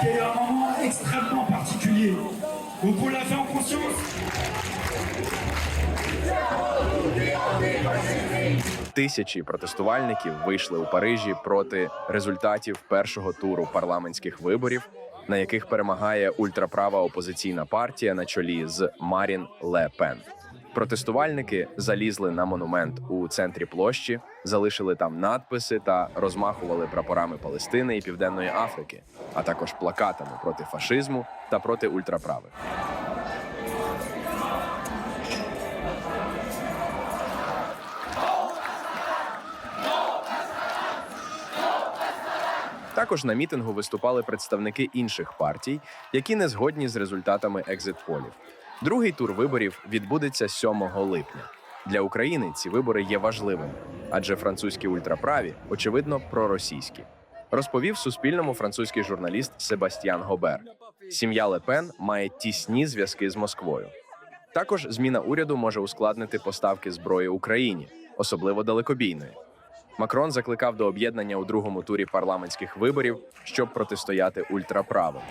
qui est un moment extrêmement particulier. Donc on l'a fait en conscience. Тисячі протестувальників вийшли у Парижі проти результатів першого туру парламентських виборів, на яких перемагає ультраправа опозиційна партія на чолі з Марін Ле Пен. Протестувальники залізли на монумент у центрі площі, залишили там надписи та розмахували прапорами Палестини і Південної Африки, а також плакатами проти фашизму та проти ультраправих. Також на мітингу виступали представники інших партій, які не згодні з результатами екзит-полів. Другий тур виборів відбудеться 7 липня. Для України ці вибори є важливими, адже французькі ультраправі, очевидно, проросійські. Розповів Суспільному французький журналіст Себастьян Гобер. Сім'я Лепен має тісні зв'язки з Москвою. Також зміна уряду може ускладнити поставки зброї Україні, особливо далекобійної. Макрон закликав до об'єднання у другому турі парламентських виборів, щоб протистояти ультраправим.